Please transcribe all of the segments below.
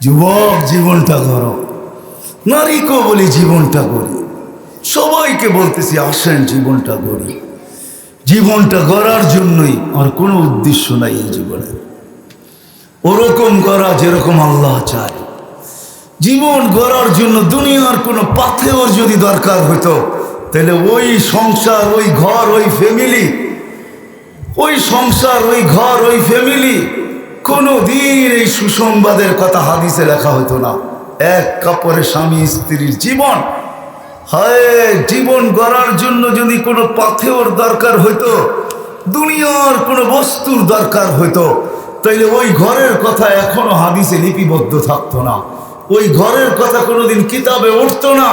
যুবক, জীবনটা করো নারীকেও বলি জীবনটা করি সবাইকে বলতেছি, আসেন জীবনটা গড়ি। জীবনটা গড়ার জন্যই আর কোনো উদ্দেশ্য নাই এই জীবনে। ওরকম করা যেরকম আল্লাহ চায়। জীবন গড়ার জন্য দুনিয়ার কোনো পাথেও যদি দরকার হতো, তাহলে ওই সংসার, ওই ঘর, ওই ফ্যামিলি ওই সংসার, ওই ঘর, ওই ফ্যামিলি কোনো দিন এই সুসংবাদের কথা হাদিসে লেখা হতো না। এক কাপড়ে স্বামী স্ত্রীর জীবন। হায়, জীবন গড়ার জন্য যদি কোনো পাথেওর দরকার হইতো, দুনিয়ার কোনো বস্তুর দরকার হইতো, তাইলে ওই ঘরের কথা এখনও হাদিসে লিপিবদ্ধ থাকতো না। ওই ঘরের কথা কোনোদিন কিতাবে উঠতো না।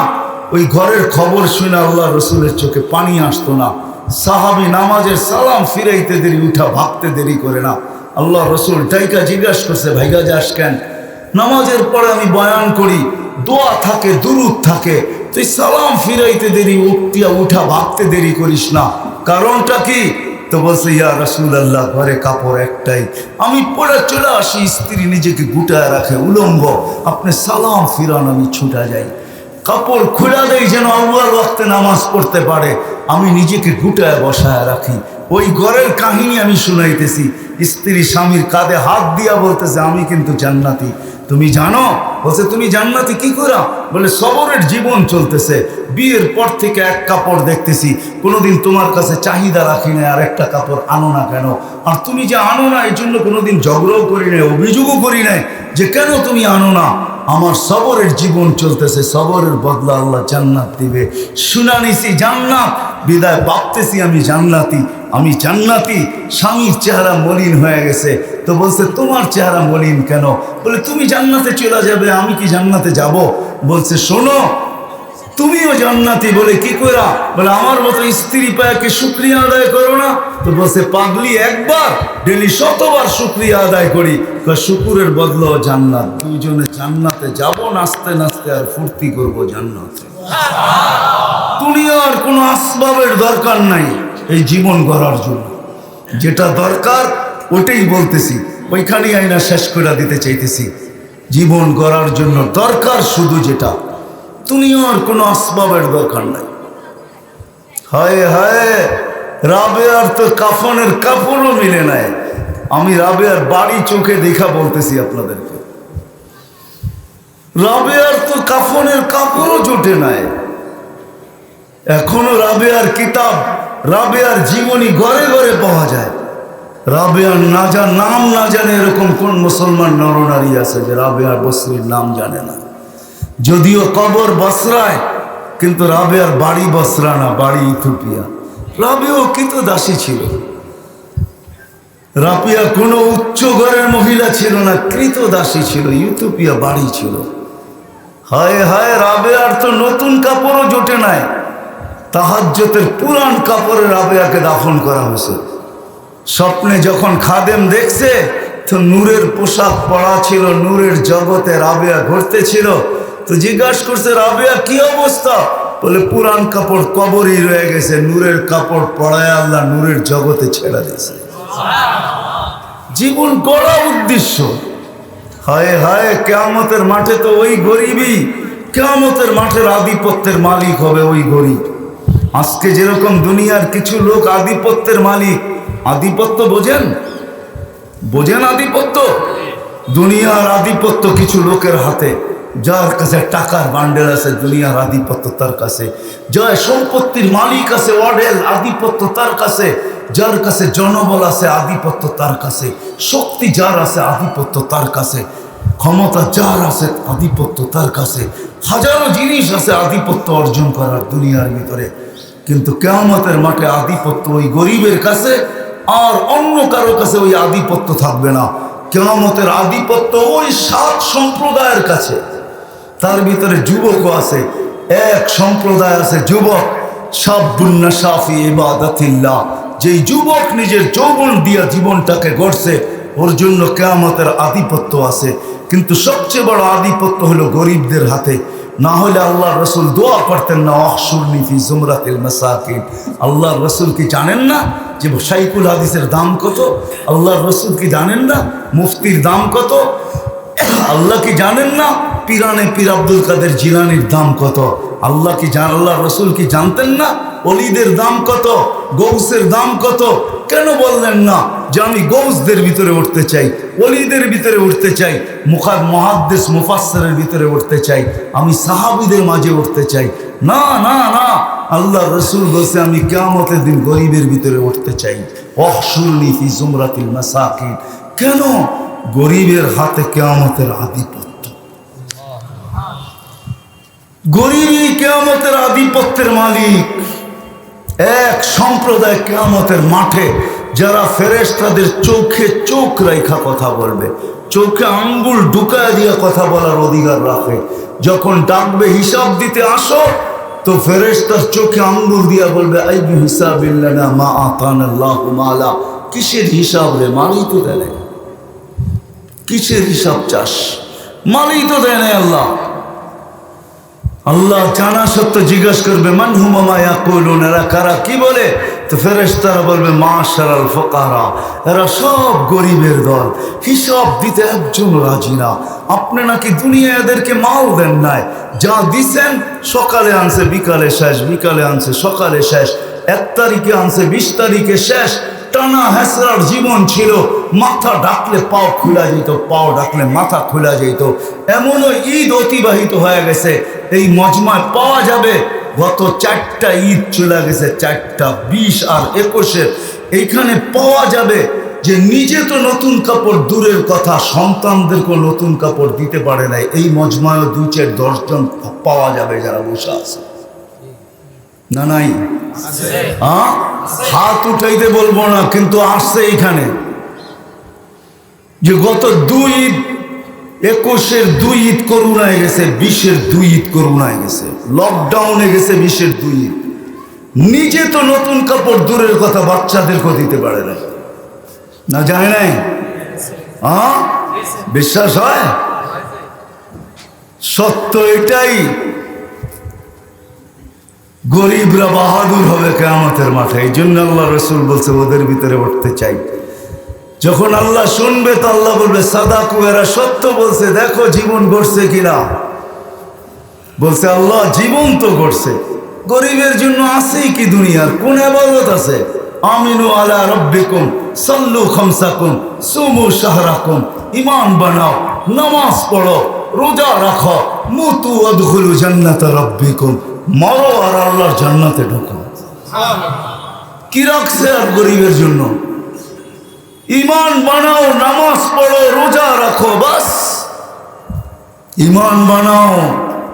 ওই ঘরের খবর শুনে আল্লাহ রসুলের চোখে পানি আসতো না। সাহাবি নামাজের সালাম ফিরাইতে দেরি, উঠা ভাবতে দেরি করে না। আল্লাহ রসুল টাইকা জিজ্ঞাসা করছে, ভাইগা যাস কেন? নামাজের পরে আমি বয়ান করি, দোয়া থাকে, দুরুদ থাকে, তুই সালাম ফিরাইতে দেরি উঠতিয়া উঠা ভাবতে দেরি করিস না। কারণটা কি? তো বলছে, ইয়া রসুল আল্লাহ ঘরে কাপড় একটাই। আমি পড়ে চলে আসি, স্ত্রী নিজেকে গুটায় রাখে, উলঙ্গ। আপনি সালাম ফিরান, আমি ছুটা যাই। কাপড় খুলে দেয় যেন আল্লাহর ওয়াক্তে নামাজ পড়তে পারে। আমি নিজেকে গুটায় বসায় রাখি। ওই ঘরের কাহিনী আমি শুনাইতেছি। স্ত্রী স্বামীর কাঁধে হাত দিয়া বলতেছে, আমি কিন্তু জান্নাতি। তুমি জানো? বলছে, তুমি জান্নাতি কি করা বলে, সবরের জীবন চলতেছে। বিয়ের পর থেকে এক কাপড় দেখতেছি। কোনোদিন তোমার কাছে চাহিদা রাখি না আর একটা কাপড় আনো না কেন? আর তুমি যে আনো না এই জন্য কোনোদিন ঝগড়াও করি নাই, অভিযোগও করি নাই যে কেন তুমি আনো না? আমার সবরের জীবন চলতেছে, সবরের বদলা আল্লাহ জান্নাত দিবে। শুনানিছি জান্নাত। বিদায় ভাবতেছি আমি জান্নাতি আমি জান্নাতি। স্বামীর চেহারা মলিন হয়ে গেছে। তো বলছে, তোমার চেহারা মলিন কেন? বলে, তুমি জান্নাতে চলে যাবে, আমি কি জান্নাতে যাব? বলছে, শোনো তুমিও জান্নাতি বলে কি করা বলে, আমার মতো স্ত্রী পায়াকে শুক্রিয়া আদায় করো না। তো বলছে, পাগলি, একবার, ডেলি শতবার শুক্রিয়া আদায় করি। শুকুরের বদলো জান্নাত। দুইজনে জান্নাতে যাব, নাচতে নাচতে আর ফুর্তি করব জান্নাতে। দুনিয়ার কোনো আসবাবের দরকার নাই এই জীবন গড়ার জন্য। যেটা দরকার, ওটাই বলতেছি। ওইখানেই আইনা শেষ করে দিতে চাইতেছি। জীবন গড়ার জন্য দরকার শুধু যেটা। দুনিয়ার কোনো আসবাবের দরকার নাই। হায় হায়, রাবেয়ার তো কাফনের কাপড়ও মিলে নাই। আমি রাবেয়ার বাড়ি চোখে দেখা বলতেছি আপনাদেরকে। রাবেয়ার তো কাফনের কাপড়ও জোটে নাই। এখনও রাবেয়ার কিতাব, রাবেয়ার জীবনী ঘরে ঘরে পাওয়া যায়। রাবেয়ার না জান, নাম না জানে এরকম কোন মুসলমান নরনারী আছে যে রাবেয়ার বসরির নাম জানে না। যদিও কবর বসরায়, কিন্তু রাবেয়ার বাড়ি বসরা না, বাড়ি ইথোপিয়া রাবেও কিন্তু দাসী ছিল। রাপিয়া কোনো উচ্চ ঘরের মহিলা ছিল না, কৃত দাসী ছিল ইউথোপিয়া বাড়ি ছিল। হায় হায় রাবেয়ার তো নতুন কাপড়ও জোটে নাই। তাহাজ্যতের পুরান কাপড়ে রাবেয়াকে দাফন করা হয়েছে। স্বপ্নে যখন খাদেম দেখছে, তো নূরের পোশাক পরা ছিল, নূরের জগতে রাবেয়া ঘুরতেছিল তো জিজ্ঞাসা করছে, রাবিয়া, কি অবস্থা? বলে, পুরান কাপড় কবরই রয়ে গেছে, নূরের কাপড় পড়ায় আল্লাহ নূরের জগতে ছেড়ে দিয়েছে। জীবন গড়া উদ্দেশ্য। হায় হায়, কেয়ামতের মাঠে তো ওই গরিবই, কেয়ামতের মাঠের আধিপত্যের মালিক হবে ওই গরিব। আজকে যেরকম দুনিয়ার কিছু লোক আধিপত্যের মালিক, আধিপত্য বোঝেন? বোঝেন আধিপত্য? দুনিয়ার আধিপত্য কিছু লোকের হাতে। যার কাছে টাকার বান্ডেল আছে, দুনিয়ার আধিপত্য তার কাছে। জয় সম্পত্তির মালিক আছে অডেল আধিপত্য তার কাছে। যার কাছে জনবল আছে, আধিপত্য তার কাছে। শক্তি যার আছে, আধিপত্য তার কাছে। ক্ষমতা যার আছে, আধিপত্য তার কাছে। হাজারো জিনিস আছে আধিপত্য অর্জন করার দুনিয়ার ভিতরে। কিন্তু কেয়ামতের মাঠে আধিপত্য ওই গরিবের কাছে আর অন্য কারও কাছে ওই আধিপত্য থাকবে না। কেয়ামতের আধিপত্য ওই সাত সম্প্রদায়ের কাছে। তার ভিতরে যুবকও আছে, এক সম্প্রদায় আছে যুবক সাবুন্না সাফি ইবাদাতিল্লাহ। যেই যুবক নিজের যৌবন দিয়া জীবনটাকে গড়ছে, ওর জন্য কেয়ামতের আধিপত্য আছে। কিন্তু সবচেয়ে বড় আধিপত্য হলো গরিবদের হাতে। না হলে আল্লাহ রসুল দোয়া করতেন না অহসুরনি ফি জুমরাতিল মাসাকিন। আল্লাহ রসুল কি জানেন না যে সাইকুল হাদিসের দাম কত? আল্লাহ রসুল কি জানেন না? মুফতির দাম কত? আল্লাহ কি জানেন না পিরানে পীর আব্দুল কাদের জিলানির দাম কত? আল্লাহ কি জান আল্লাহ রসুল কি জানতেন না? অলিদের দাম কত? গৌসের দাম কত? কেন বললেন না যে আমি গৌসদের ভিতরে উঠতে চাই অলিদের ভিতরে উঠতে চাই, মুখার মহাদ্দেশ মুফাসের ভিতরে উঠতে চাই, আমি সাহাবিদের মাঝে উঠতে চাই। না না না আল্লাহ রসুল বলছে, আমি কেমতের দিন গরিবের ভিতরে উঠতে চাই। অহসুরনি ফি জুমরাতিল মাসাকিন। কেন? গরিবের হাতে কেয়ামতের আধিপত্য। গরিবই কেয়ামতের আধিপত্যের মালিক। এক সম্প্রদায় কেয়ামতের মাঠে যারা ফেরেশতাদের চোখে চোখ রেখা কথা বলবে, চোখে আঙ্গুল ঢুকায় দিয়ে কথা বলার অধিকার রাখে। যখন ডাকবে হিসাব দিতে আসো, তো ফেরেশতার চোখে আঙ্গুল দিয়া বলবে হিসাব মা মালা। কিসের হিসাব রে? মালি তো দেয় কিসের হিসাব চাস? মালি তো দেয় আল্লাহ। আল্লাহ জানা সত্য জিজ্ঞেস করবে, মান হুমামায়া এরা কারা? কি বলে? তো ফেরেশতারা বলবে মা সারাল ফোকারা এরা সব গরিবের দল। হিসাব দিতে একজন রাজি না। আপনি নাকি দুনিয়া এদেরকে মাল দেন নাই। যা দিছেন, সকালে আনছে, বিকালে শেষ, বিকালে আনছে, সকালে শেষ। এক তারিখে আনছে, বিশ তারিখে শেষ। টানা হেসরার জীবন ছিল, মাথা ডাকলে পাও খোলা যেত, পাও ডাকলে মাথা খোলা যেত। এমনও ঈদ অতিবাহিত হয়ে গেছে, এই মজমায় পাওয়া যাবে, গত চারটা ঈদ চলে গেছে, চারটা বিশ আর একুশের এইখানে পাওয়া যাবে যে নিজে তো নতুন কাপড়, দূরের কথা সন্তানদেরকেও নতুন কাপড় দিতে পারে নাই। এই মজমায়ও দু চার দশজন পাওয়া যাবে যারা বসে আছে। না, নাই? হাত উঠাইতে বলব না, কিন্তু আসছে এখানে যে গত দুই ঈদ, একুশের দুই ঈদ করুণায় গেছে, বিশের দুই ঈদ করুণায় গেছে। লকডাউনে গেছে বিশের দুই ঈদ। নিজে তো নতুন কাপড় দূরের কথা বাচ্চাদেরকেও দিতে পারে না। না যায় নাই? বিশ্বাস হয়? সত্য এটাই। গরিবরা বাহাদুর হবে কেয়ামতের মাঠে। এই জন্য আল্লাহ রসুল বলছে, ওদের ভিতরে উঠতে চাই। যখন আল্লাহ শুনবে, তো আল্লাহ বলবে সাদা কুয়েরা সত্য বলছে, দেখো জীবন গড়ছে কিনা। বলছে, আল্লাহ, জীবন তো গড়ছে গরিবের জন্য আছেই কি দুনিয়ার? কোন আবাদত আছে? আমিনু আলা রব্বিকুম, সাল্লু খামসাকুম, সুমু শাহরাকুম ইমান বানাও, নামাজ পড়ো, রোজা রাখো, মুতু আদখুলু জান্নাত রব্বিকুম। মরো আর আল্লাহর জান্নাতে ঢুকো। কি রাখছে আর গরিবের জন্য? ইমান বানাও, নামাজ পড়ো, রোজা রাখো, বাস। ইমান বানাও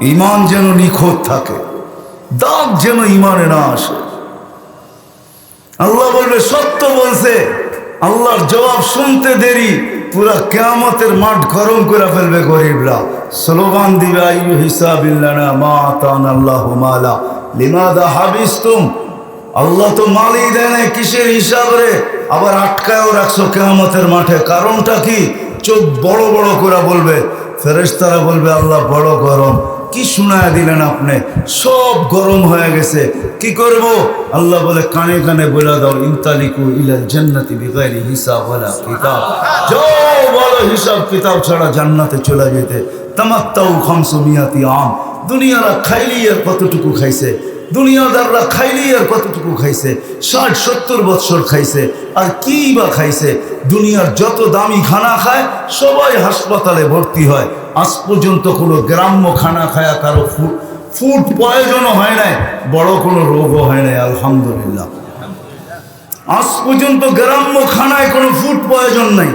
ইমান যেন নিখোঁজ থাকে। দাগ যেন ইমানে না আসে। আল্লাহ বলবে, সত্য বলছে, আল্লাহর জবাব শুনতে দেরি। পুরা কেয়ামতের মাঠ গরম করে ফেলবে গরিবরা। স্লোগান দিবে, আইয়ু হিসাবিল্লানা আল্লাহ তো মালই দেয় কিসের হিসাব রে? আবার আটকায়ও রাখছো কেয়ামতের মাঠে। কারণটা কি? চোখ বড় বড় করে বলবে। ফেরেশতারা বলবে, আল্লাহ বড় গরম। কি শোনায় দিলেন আপনি? সব গরম হয়ে গেছে। কি করব? আল্লাহ বলে, কানে কানে বলে দাও, ইনতালিকু ইলাল জান্নাতি বিগাইরি হিসাব ওয়ালা কিতাব। যাও বলো হিসাব কিতাব ছাড়া জান্নাতে চলে যেতে। তামাত্তাউ খামসু মিয়াতি আম। দুনিয়ারা খাইলি আর কতটুকু খাইছে? দুনিয়াদাররা খাইলেই আর কতটুকু খাইছে? ষাট, সত্তর বৎসর খাইছে। আর কি বা খাইছে? দুনিয়ার যত দামি খানা খায়, সবাই হাসপাতালে ভর্তি হয়। আজ পর্যন্ত কোনো গ্রাম্য খানা খায়া কারও ফুড ফুড প্রয়োজনও হয় নাই, বড় কোনো রোগও হয় নাই, আলহামদুলিল্লাহ। আজ পর্যন্ত গ্রাম্য খানায় কোনো ফুড প্রয়োজন নাই।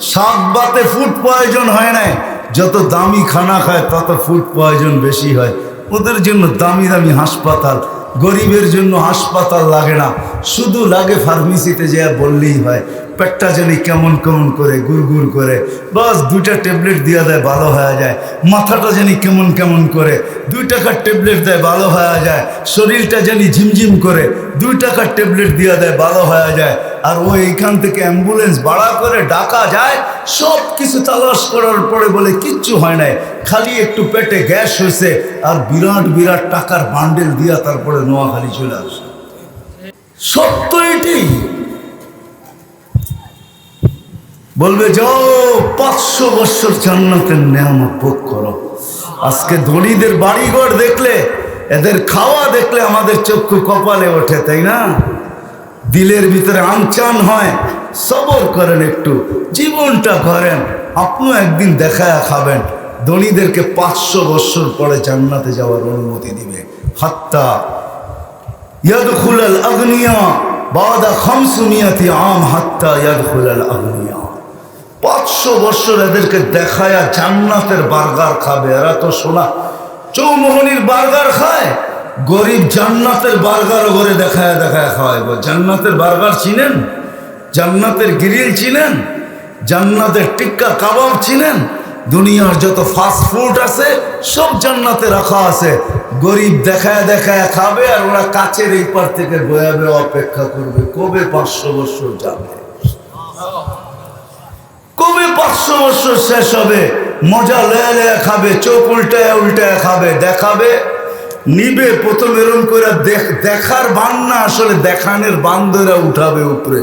শাক বাতে ফুড প্রয়োজন হয় নাই। যত দামি খানা খায়, তত ফুড প্রয়োজন বেশি হয়। ওদের জন্য দামি দামি হাসপাতাল, গরিবের জন্য হাসপাতাল লাগে না। শুধু লাগে ফার্মেসিতে যে বললেই হয়। পেটটা জানি কেমন কেমন করে, গুড় করে, বাস দুইটা ট্যাবলেট দিয়ে দেয়, ভালো হয়ে যায়। মাথাটা জানি কেমন কেমন করে, দুই টাকার ট্যাবলেট দেয়, ভালো হয়ে যায়। শরীরটা জানি ঝিমঝিম করে, দুই টাকার ট্যাবলেট দিয়ে দেয়, ভালো হয়ে যায়। আর ও এইখান থেকে অ্যাম্বুলেন্স ভাড়া করে ডাকা যায় সব কিছু তালাশ করার পরে বলে, কিচ্ছু হয় নাই, খালি একটু পেটে গ্যাস হয়েছে। আর বিরাট বিরাট টাকার বান্ডেল দিয়া তারপরে নোয়াখালী চলে আসে। সত্য এটি। বলবে, যাও, পাঁচশো বছর জান্নাতের নেয়ামত ভোগ করো। আজকে ধনীদের বাড়িঘর দেখলে, এদের খাওয়া দেখলে আমাদের চক্ষু কপালে ওঠে, তাই না? দিলের ভিতরে আনচান হয়, সবর করেন একটু, জীবনটা করেন আপনিও একদিন দেখায় খাবেন। ধনীদেরকে পাঁচশো বৎসর পরে জান্নাতে যাওয়ার অনুমতি দিবে। হাত্তা ইয়াদখুলাল আগনিয়া বাদা খামসুমিয়াতি আম হাত্তা ইয়াদখুলাল আগনিয়া। পাঁচশো বছর এদেরকে দেখায়া জান্নাতের বার্গার খাবে। এরা তো শোনা চৌমোহনির বার্গার খায়, গরিব জান্নাতের বার্গার করে দেখায় দেখায় খাওয়ায় গো। জান্নাতের বার্গার চিনেন? জান্নাতের গ্রিল চিনেন? জান্নাতের টিক্কা কাবাব চিনেন? দুনিয়ার যত ফাস্ট ফুড আছে, সব জান্নাতে রাখা আছে। গরিব দেখায় দেখায় খাবে আর ওরা কাছের এই পার থেকে বয়াবে অপেক্ষা করবে, কবে পাঁচশো বছর যাবে? বছর শেষ হবে। মজা লেয়া লেয়া খাবে চোখ উল্টায় উল্টায় খাবে দেখাবে নিবে প্রথম এরম করে দেখার বান না আসলে দেখানের বান্দরা উঠাবে উপরে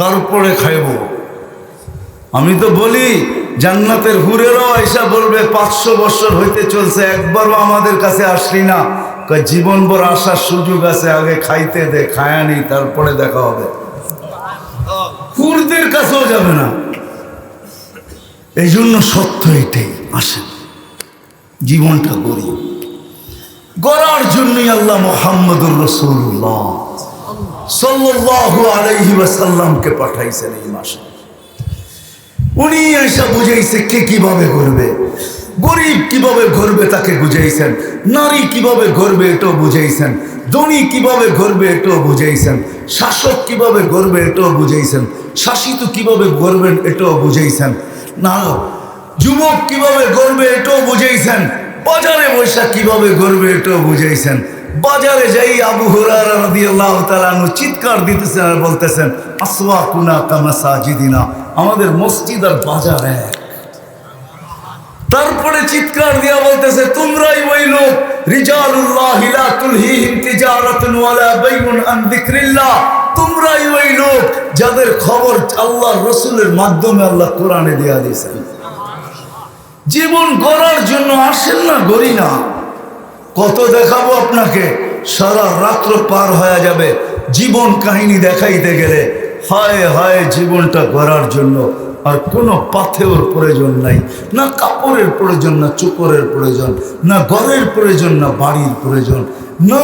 তারপরে খাইব। আমি তো বলি জান্নাতের হুরেরাও এসা বলবে পাঁচশো বছর হইতে চলছে একবারও আমাদের কাছে আসলি না। কয় জীবনভর আসার সুযোগ আছে আগে খাইতে দে খায়ানি তারপরে দেখা হবে। হুরদের কাছেও যাবে না। এই জন্য সত্য এটাই, আসেন। জীবনটা গড়ি। গড়ার জন্যই আল্লাহ মোহাম্মদুর রসুল্লাহ আলাইহি ওয়াসাল্লামকে পাঠাইছেন এই মাসে। উনি এসে বুঝাইছে কে কীভাবে করবে গরিব কীভাবে ঘরবে তাকে বুঝাইছেন, নারী কীভাবে ঘরবে এটাও বুঝাইছেন, ধনী কীভাবে ঘরবে এটাও বুঝাইছেন, শাসক কীভাবে ঘরবে এটাও বুঝাইছেন, শাসিত কীভাবে গড়বেন এটাও বুঝাইছেন না যুবক কীভাবে গড়বে এটাও বুঝাইছেন, বাজারে বৈশাখ কীভাবে গড়বে এটাও বুঝাইছেন। বাজারে যাই আবু তাআলা আনহু চিৎকার দিতেছেন আর বলতেছেন আসওয়া কুনা কামাসাজিদিনা। আমাদের মসজিদ আর বাজার এক। তারপরে চিৎকার দিয়া বলতেছে, তোমরাই ওই লোক তোমরাই ওই লোক যাদের খবর আল্লাহ রসুলের মাধ্যমে আল্লাহ জীবন গড়ার জন্য আসেন না না। কত দেখাবো আপনাকে, সারা রাত্র পার হয়ে যাবে। জীবন কাহিনী দেখাইতে গেলে হায় হায় জীবনটা গড়ার জন্য আর কোনো পাথেওর প্রয়োজন নাই। না কাপড়ের প্রয়োজন, না চুপড়ের প্রয়োজন, না ঘরের প্রয়োজন, না বাড়ির প্রয়োজন, না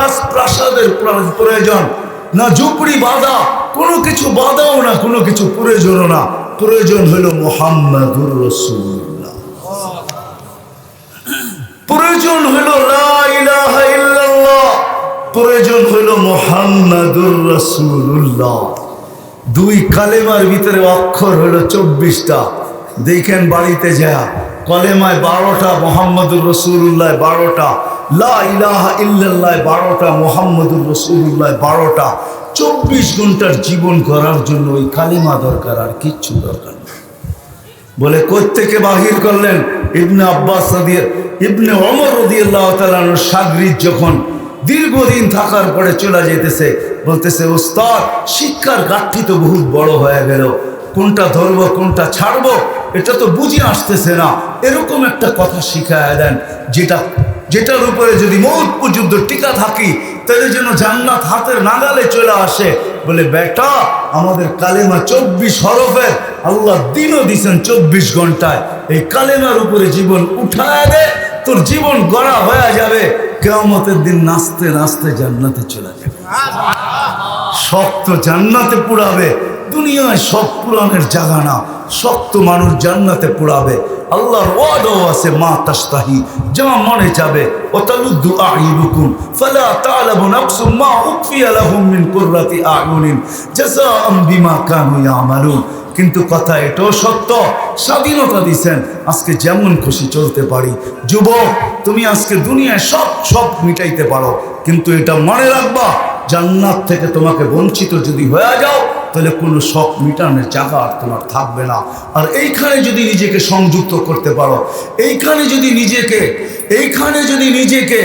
রাজপ্রাসাদের প্র- প্রয়োজন, না ঝুপড়ি বাঁধা, কোনো কিছু বাঁধাও না, কোনো কিছু প্রয়োজনও না। প্রয়োজন হলো মোহাম্মদুর রসুল্লাহ প্রয়োজন হলো লা ইলাহা ইল্লাল্লাহ। প্রয়োজন হলো মোহাম্মদুর রসুল্লাহ দুই কালেমার ভিতরে অক্ষর হলো চব্বিশটা। দেখেন বাড়িতে যা, কলেমায় বারোটা, মোহাম্মদুর রসুল্লাহ বারোটা, লা ইলাহা ইল্লাল্লাহ বারোটা, মোহাম্মদুর রসুল্লাহ বারোটা। চব্বিশ ঘণ্টার জীবন করার জন্য ওই কালিমা দরকার, আর কিচ্ছু দরকার বলে, কোত্থেকে বাহির করলেন? ইবনে আব্বাস ইবনে অমর রদিয়াল্লাহ তালানোর সাগরিদ যখন দীর্ঘদিন থাকার পরে চলে যেতেছে। বলতেছে, ওস্তাদ, শিক্ষার গাঠি তো বহুত বড় হয়ে গেল। কোনটা ধরবো, কোনটা ছাড়বো, এটা তো বুঝে আসতেছে না। এরকম একটা কথা শিখায় দেন, যেটা, যেটার উপরে যদি মৌত পর্যন্ত টিকা থাকি, তাহলে যেন জান্নাত হাতের নাগালে চলে আসে। বলে, বেটা, আমাদের কালেমা চব্বিশ হরফের, আল্লাহ দিনও দিছেন চব্বিশ ঘন্টায়। এই কালেমার উপরে জীবন উঠায় দে তোর জীবন গড়া হয়ে যাবে কেয়ামতের দিন নাচতে নাচতে জান্নাতে চলে যাবে। শক্ত জান্নাতে পুড়াবে দুনিয়ায় সব পুরাণের জায়গা না শক্ত মানুষ জান্নাতে পুড়াবে। আল্লাহর ওয়াদাও আছে, মা তাস্তাহি যা মনে যাবে ওতালুদ্দু আইনুকুম, ফালা তা'লামু নাফসুম মা উখফিয়া লাহুম মিন বিমা কানু ইয়ামালুন। কিন্তু কথা এটাও সত্য, স্বাধীনতা দিছেন, আজকে যেমন খুশি চলতে পারি। যুবক, তুমি আজকে দুনিয়ায় সব সব মিটাইতে পারো, কিন্তু এটা মনে রাখবা, জান্নাত থেকে তোমাকে বঞ্চিত যদি হয়ে যাও তাহলে কোনো শখ মিটানোর জায়গা আর তোমার থাকবে না। আর এইখানে যদি নিজেকে সংযুক্ত করতে পারো, এইখানে যদি নিজেকে, এইখানে যদি নিজেকে,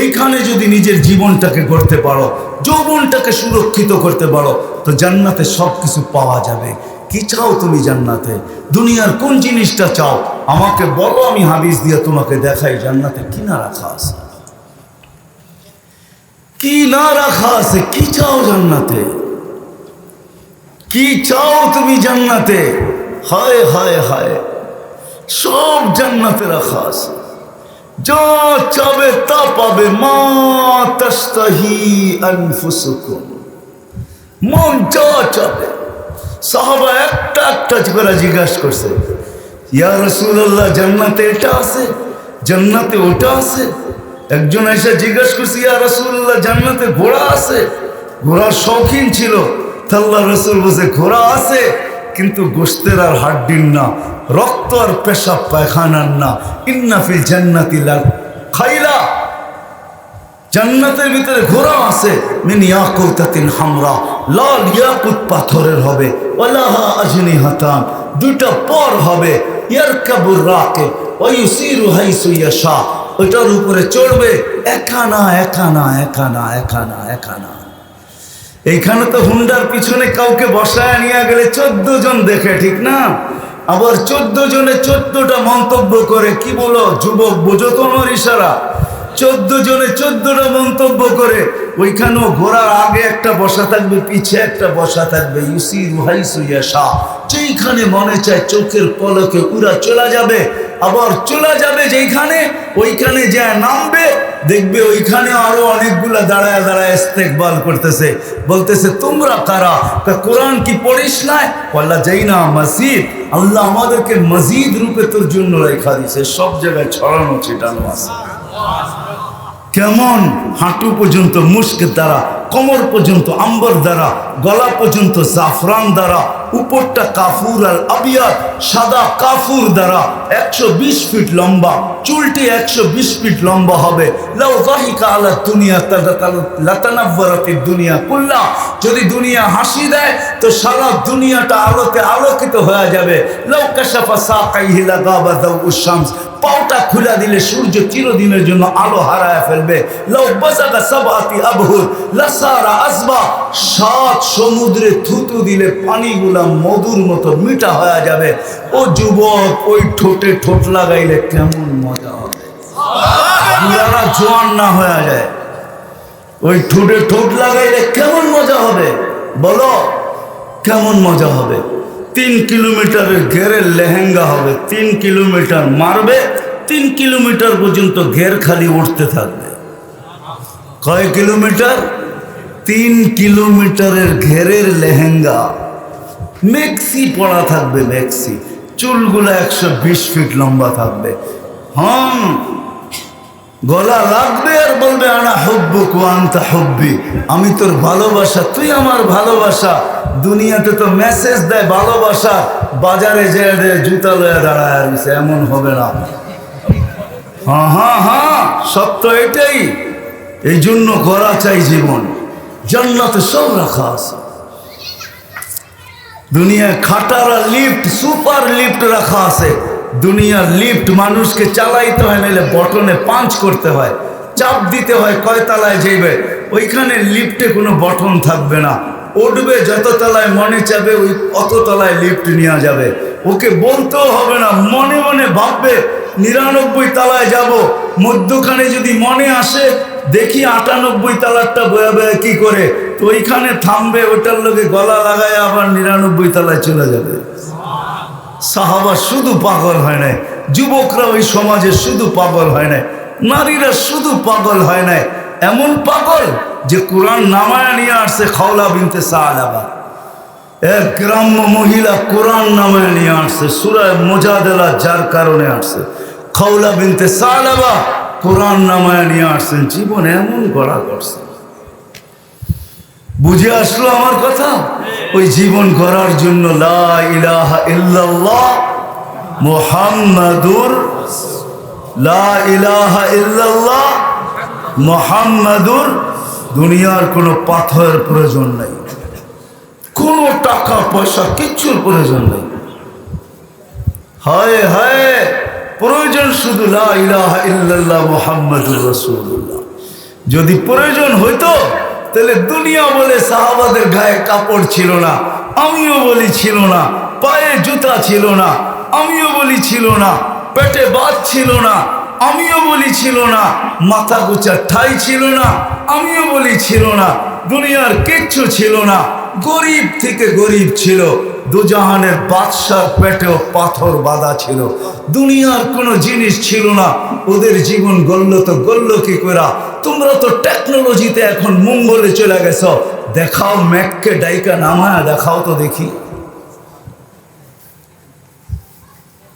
এইখানে যদি নিজের জীবনটাকে গড়তে পারো, যৌবনটাকে সুরক্ষিত করতে পারো, তো জান্নাতে সব কিছু পাওয়া যাবে। কি চাও তুমি জান্নাতে? দুনিয়ার কোন জিনিসটা চাও? আমাকে বলো, আমি হাদিস দিয়ে তোমাকে দেখাই, জান্নাতে কি না রাখা আছে? কি না রাখা আছে? কি চাও জান্নাতে? কি চাও তুমি জান্নাতে? হায় হায় হায়। সব জান্নাতে রাখা আছে যা চাবে তা পাবে। মা তাস্তাহি আনফুসুকুম। মন যা চাবে। সাহাবা একটা একটা করে জিজ্ঞাসা করছে, ইয়া রসুল্লাহ জান্নাতে এটা আছে? জান্নাতে ওটা আছে? একজন এসে জিজ্ঞাসা করছে, ইয়া রসুল্লাহ জান্নাতে ঘোড়া আছে? ঘোড়ার শৌখিন ছিল। তাল্লা রসুল বসে ঘোড়া আছে, কিন্তু গোস্তের আর হাড্ডির না, রক্ত আর পেশাব পায়খানার না। ইন্নাফিল জান্নাতি লাল খাইলা। জান্নাতের ভিতরে ঘোড়া আছে, মিন ইয়াকুতাতিন হামরা। লাল ইয়াকুত পাথরের হবে, ওয়ালাহা আজনি হাতান দুইটা পর হবে ইয়ারকাবুর রাকে ওয়ুসিরু হাইসু ইয়াশা। ওইটার উপরে চড়বে একা না একা না একা না একা না একানা একানা। এইখানে তো হুন্ডার পিছনে কাউকে বসায় নিয়ে গেলে চোদ্দ জন দেখে, ঠিক না? আবার চোদ্দ জনে চোদ্দটা মন্তব্য করে, কি বলো? যুবক, বোঝো তোমার ইশারা। চোদ্দ জনে চোদ্দটা মন্তব্য করে, ওইখানেও ঘোড়ার আগে একটা বসা থাকবে, পিছে একটা বসা থাকবে। ইউসি রুহাই সুইয়াশা যেইখানে মনে চায় চোখের পলকে উড়া চলে যাবে, আবার চলে যাবে যেইখানে, ওইখানে যা নামবে দেখবে ওইখানে আরও অনেকগুলা দাঁড়ায় দাঁড়ায় ইস্তেকবাল করতেছে। বলতেছে তোমরা কারা? তা কোরআন কি পড়িস না আল্লাহ যাই না মসজিদ আল্লাহ আমাদেরকে মসজিদ রূপে তোর জন্য রেখা দিছে সব জায়গায় ছড়ানো ছিটানো আছে। কেমন? হাঁটু পর্যন্ত মুস্ক দ্বারা কোমর পর্যন্ত, আম্বর দ্বারা, গলা পর্যন্ত, জাফরান দ্বারা, উপরটা কাফুর আর আবিয়ার, সাদা কাফুর দ্বারা একশো বিশ ফিট লম্বা, চুলটি একশো বিশ ফিট লম্বা হবে। দুনিয়া কুল্লা। যদি দুনিয়া হাসি দেয়, তো সারা দুনিয়াটা আলোতে আলোকিত হয়ে যাবে। লাউ কাশাফা সাকাইহি লাগাবা দাউ শামস। পাওটা খুলে দিলে সূর্য চিরদিনের জন্য আলো হারায় ফেলবে। সাত সমুদ্রে থুতু দিলে পানিগুলা মধুর মতো মিঠা হয়ে যাবে। ও যুবক, ওই ঠোঁটে ঠোঁট লাগাইলে কেমন মজা হবে? বুড়ারা জোয়ান না হয়ে যায়। ওই ঠোঁটে ঠোঁট লাগাইলে কেমন মজা হবে? বলো, কেমন মজা হবে? তিন কিলোমিটারের ঘেরের লেহেঙ্গা হবে, তিন কিলোমিটার মারবে, তিন কিলোমিটার পর্যন্ত ঘের খালি উঠতে থাকবে। কয় কিলোমিটার? তিন কিলোমিটারের ঘেরের লেহেঙ্গা। মেক্সি পড়া থাকবে মেক্সি, চুলগুলো একশো বিশ ফিট লম্বা থাকবে। হম গলা লাগবে আর বলবে, আনা হব্বু কোয়ান্তা হব্বি। আমি তোর ভালোবাসা, তুই আমার ভালোবাসা। দুনিয়াতে তো মেসেজ দেয় ভালোবাসা। বাজারে যে দেয় জুতা লয়ে দাঁড়ায় আর এমন হবে না। হ্যাঁ হ্যাঁ হ্যাঁ সত্য এটাই। এই জন্য করা চাই জীবন। জান্নাতে সব রাখা আছে। দুনিয়ায় খাটারা লিফট সুপার লিফট রাখা আছে। দুনিয়ার লিফট মানুষকে চালাইতে হয় নাহলে বটনে পাঞ্চ করতে হয়। চাপ দিতে হয় কয় তলায় যাইবে। ওইখানে লিফটে কোনো বটন থাকবে না। উঠবে যত তলায় মনে চাবে, ওই অত তলায় লিফট নেওয়া যাবে। ওকে বলতেও হবে না, মনে মনে ভাববে, নিরানব্বই তালায় যাব। মধ্যখানে যদি মনে আসে, দেখি আটানব্বই তালারটা বয়া বয়া কী করে। তো ওইখানে থামবে, ওটার লোকে গলা লাগায় আবার নিরানব্বই তলায় চলে যাবে। সাহাবা শুধু পাগল হয় নাই। যুবকরা ওই সমাজে শুধু পাগল হয় নাই। নারীরা শুধু পাগল হয় নাই। এমন পাগল যে কোরআন নামায় নিয়ে আসছে খাওলা বিনতে সাহাবা। এক গ্রাম্য মহিলা কোরআন নামায় নিয়ে আসছে সুরায় মোজাদেলা যার কারণে আসছে। খাওলা বিনতে সাহাবা কোরআন নামায় নিয়ে আসছেন। জীবন এমন গড়া করছে। বুঝে আসলো আমার কথা? ওই জীবন গড়ার জন্য দুনিয়ার কোনো পাথরের প্রয়োজন নাই। কোনো টাকা, পয়সা, কিচ্ছুর প্রয়োজন নেই। হায় হায়, প্রয়োজন শুধু লা ইলাহা ইল্লাল্লাহ মুহাম্মাদুর রাসূলুল্লাহ। যদি প্রয়োজন হইতো তাহলে দুনিয়া বলে সাহাবাদের গায়ে কাপড় ছিল না, আমিও বলি ছিল না, পায়ে জুতা ছিল না, আমিও বলি ছিল না, পেটে বাদ ছিল না, আমিও বলি ছিল না, মাথা গোচার ঠাই ছিল না, আমিও বলি ছিল না, দুনিয়ার কিচ্ছু ছিল না, গরিব থেকে গরিব ছিল। দুজাহানের বাদশার পেটেও পাথর বাঁধা ছিল। দুনিয়ার কোনো জিনিস ছিল না। ওদের জীবন গল্ল তো গল্ল কি করা তোমরা তো টেকনোলজিতে এখন মঙ্গলে চলে গেছ। দেখাও ম্যাককে ডাইকা নামায়া দেখাও তো দেখি।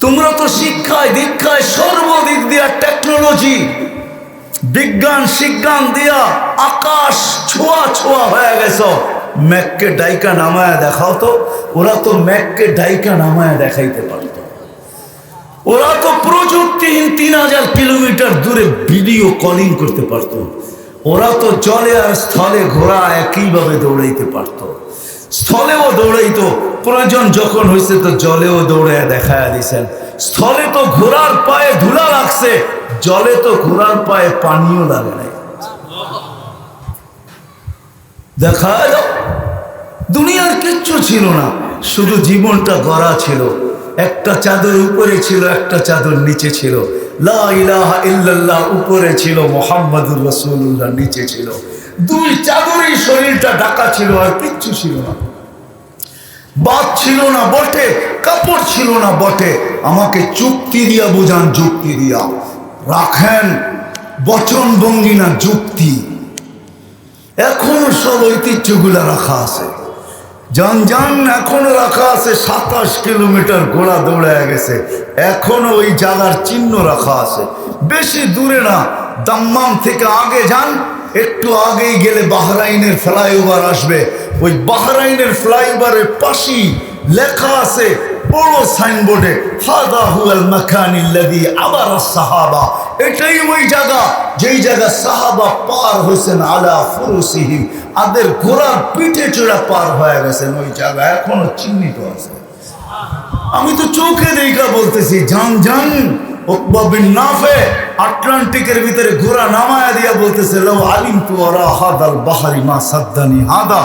তোমরা তো শিক্ষায় দীক্ষায় সর্বদিক দিয়া টেকনোলজি, বিজ্ঞান শিজ্ঞান দিয়া আকাশ ছোঁয়া ছোঁয়া হয়ে গেছ। ম্যাককে ডাইকা নামায়া দেখাও তো ওরা তো ম্যাককে ডাইকা নামায়া দেখাইতে পারত। ওরা তো প্রযুক্তিহীন তিন হাজার কিলোমিটার দূরে ভিডিও কলিং করতে পারত। ওরা তো জলে আর স্থলে ঘোড়া একইভাবে দৌড়াইতে পারত। স্থলেও দৌড়াইতো, প্রয়োজন যখন হয়েছে তো জলেও দৌড়ে দেখায় দিছেন। স্থলে তো ঘোড়ার পায়ে ধুলা লাগছে, জলে তো ঘোড়ার পায়ে পানিও লাগে নাই। দেখা দুনিয়ার কিচ্ছু ছিল না, শুধু জীবনটা গড়া ছিল। একটা চাদর উপরে ছিল, একটা চাদর নিচে ছিল। উপরে ছিল, মোহাম্মদুর রসুল্লাহ নিচে ছিল। দুই চাদরেই শরীরটা ঢাকা ছিল আর কিচ্ছু ছিল না। বাদ ছিল না বটে, কাপড় ছিল না বটে। আমাকে চুক্তি দিয়া বুঝান, যুক্তি দিয়া। রাখেন, বচন ভঙ্গি না, যুক্তি। এখনও সব ঐতিহ্যগুলা রাখা আছে। যান এখনও রাখা আছে, সাতাশ কিলোমিটার ঘোড়া দৌড়ায় গেছে। এখনও ওই জায়গার চিহ্ন রাখা আছে। বেশি দূরে না, দাম্মাম থেকে আগে যান, একটু আগেই গেলে বাহরাইনের ফ্লাইওভার আসবে। ওই বাহরাইনের ফ্লাইওভারের পাশেই লেখা আছে বড় সাইনবোর্ডে হাদা হুয়াল মাকানিল্লাযী আবারা সাহাবা। এটাই ওই জায়গা, যেই জায়গা সাহাবা পার হয়েছেন আলা ফুরুসিহিম আদের ঘোড়ার পিঠে চড়া পার হয়ে গেছেন ওই জায়গা, এখনও চিহ্নিত আছে। আমি তো চোখে দেখা বলতেছি, জান জান। বিন নাফে আটলান্টিকের ভিতরে ঘোড়া নামায়া দিয়া বলতেছে, লাউ আলিম তু ওরা হাদাল বাহারি মা সাদ্দানি হাদা।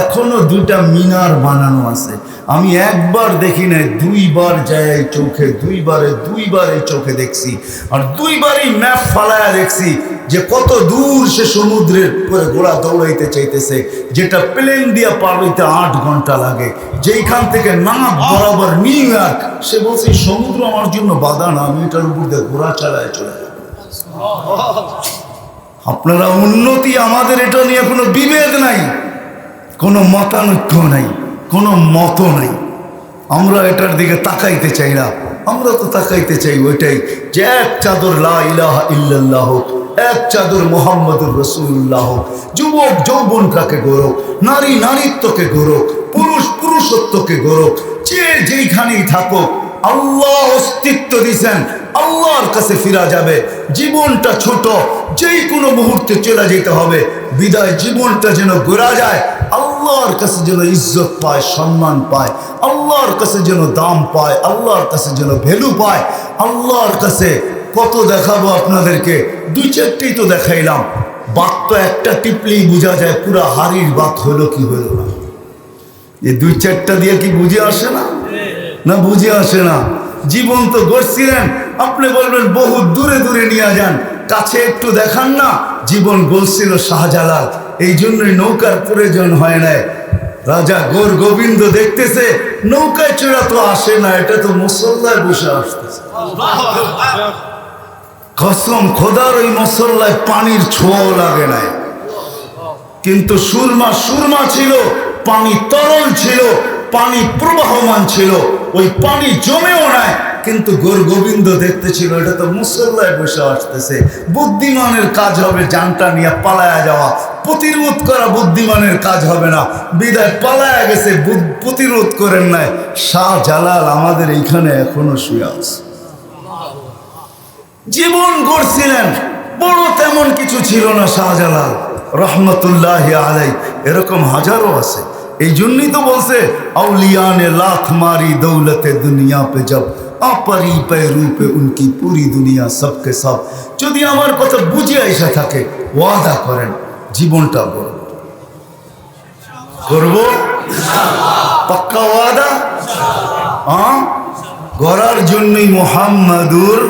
এখনও দুইটা মিনার বানানো আছে। আমি একবার দেখি নাই, দুইবার যাই চোখে, দুইবারে, দুইবার চোখে দেখছি, আর দুইবারই ম্যাপ ফালায়া দেখছি যে কত দূর সে সমুদ্রের পরে ঘোড়া দৌড়াইতে চাইতেছে, যেটা প্লেন দিয়া পার হইতে আট ঘণ্টা লাগে। যেইখান থেকে নাক বরাবর নিউ ইয়র্ক, সে বলছে সমুদ্র আমার জন্য বাধা না, আমি এটার উপর দিয়ে ঘোড়া চালায় চলে আপনারা উন্নতি আমাদের এটা নিয়ে কোনো বিভেদ নাই, কোনো মতানৈক্য নাই। কোনো মত নাই। আমরা এটার দিকে তাকাইতে চাই না। আমরা তো তাকাইতে চাই ওইটাই যে এক চাদর লা ইলাহা ইল্লাল্লাহ হোক এক চাদর মোহাম্মদুর রসুল্লাহ হোক যুবক যৌবনটাকে গৌরব নারী নারীত্বকে গৌরব পুরুষ পুরুষত্বকে গৌরব যে যেইখানেই থাকুক, আল্লাহ অস্তিত্ব দিছেন। আল্লাহর কাছে ফিরা যাবে। জীবনটা ছোট যেই কোনো মুহূর্তে চলে যেতে হবে। বিদায় জীবনটা যেন গোড়া যায়, আল্লাহর কাছে যেন ইজ্জত পায়, সম্মান পায়, আল্লাহর কাছে যেন দাম পায়, আল্লাহর কাছে যেন ভ্যালু পায়, আল্লাহর কাছে কত দেখাবো আপনাদেরকে। দুই চারটেই তো দেখাইলাম। তো একটা টিপলেই বোঝা যায়, পুরা হাড়ির বাত হলো কি হলো না। এই দুই চারটা দিয়ে কি বুঝে আসে না? না বুঝে আসে না। জীবন তো গড়ছিলেন। আপনি বলবেন, বহু দূরে দূরে নিয়ে যান। কাছে একটু দেখান না, জীবন গলছিল শাহজালাল। এই জন্যই নৌকার প্রয়োজন হয় না রাজা গোর গোবিন্দ দেখতেছে, নৌকায় চড়া তো আসে না, এটা তো মুসল্লায় বসে আসতেছে। কসম, খোদার ওই মসল্লায় পানির ছোঁয়াও লাগে নাই। কিন্তু সুরমা সুরমা ছিল, পানি তরল ছিল পানি প্রবাহমান ছিল, ওই পানি জমেও নাই, কিন্তু গোর গোবিন্দ দেখতে ছিল এটা তো মুসল্লায় বসে আসতেছে। বুদ্ধিমানের কাজ হবে, জানটা নিয়ে পালায়া যাওয়া। প্রতিরোধ করা বুদ্ধিমানের কাজ হবে না। বিদায় পালায়া গেছে প্রতিরোধ করেন নাই। শাহ জালাল আমাদের এইখানে এখনও শুয়ে আছে। জীবন গড়ছিলেন, বড় তেমন কিছু ছিল না শাহজালাল রহমতুল্লাহ আলাই এরকম হাজারো আছে। এই জন্যই তো বলছে, আউলিয়ানে লাখ মারি দৌলতে দুনিয়া পে জব, আপরি পে রূপে উনকি পুরি দুনিয়া সবকে সব। যদি আমার কথা বুঝে আইসা থাকে, ওয়াদা করেন, জীবনটা বড় করব পাক্কা ওয়াদা? গড়ার জন্যই মোহাম্মদুর